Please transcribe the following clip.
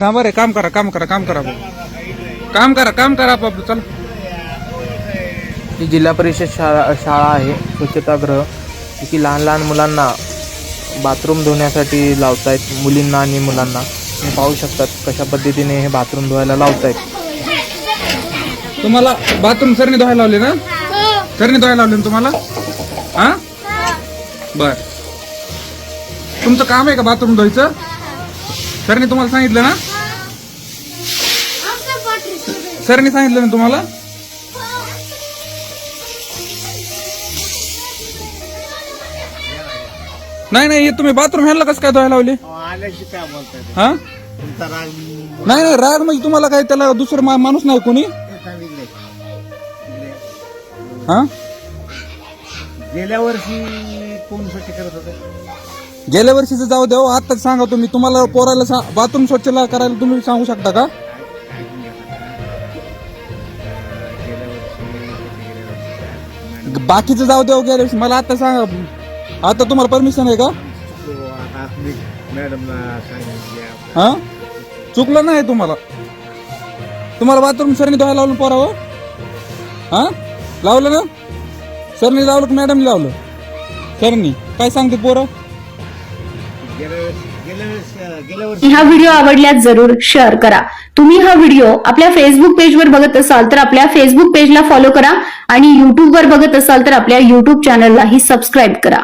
थांबा रे काम करा काम करा काम करा. काम करा काम करा आपलं चला. ही जिल्हा परिषद शाळा शाळा आहे स्वच्छतागृह. इथे लहान लहान मुलांना बाथरूम धुण्यासाठी लावतायत मुलींना आणि मुलांना. तुम्ही पाहू शकतात कशा पद्धतीने हे बाथरूम धुवायला लावतायत. तुम्हाला बाथरूम सरनी धुवायला लावले ना? सरनी धुवायला लावले ना तुम्हाला? हा? बर. तुमचं काम आहे का बाथरूम धुवायचं? सरनी तुम्हाला सांगितलं ना? सरनी सांगितलं ना तुम्हाला? नाही नाही हे तुम्ही बाथरूम ह्याला कसं काय धुवायला लावले? आल्याशी काय बोलताय हा? तुमचा राग नाही नाही राग म्हणजे तुम्हाला काय त्याला दुसरं मा- माणूस नाही कोणी? सांगितले हा? गेल्या वर्षी कोण स्वच्छ करत होते? गेल्या वर्षीचं जाऊ द्या हो, आताच सांगा तुम्ही. तुम्हाला पोराला बाथरूम स्वच्छ ला- करायला तुम्ही सांगू शकता का? बाकीचं जाऊ द्या हो, गेल्या वर्षी. मला आता सांगा आता तुम्हाला परमिशन आहे का? चुकलो हा? चुकलं नाही तुम्हाला? तुम्हाला बाथरूम सरनी धुवायला लावलं पोरावं हा? लावलं ना? सरनी लावलं की मॅडम लावलं? सरनी काय सांगते पोरं? ह्या हा व्हिडिओ आवडल्यास जरूर शेअर करा. तुम्ही हा व्हिडिओ आपल्या फेसबुक पेजवर बघत असाल तर आपल्या फेसबुक पेजला फॉलो करा आणि युट्यूबवर बघत असाल तर आपल्या युट्यूब चॅनललाही सबस्क्राईब करा.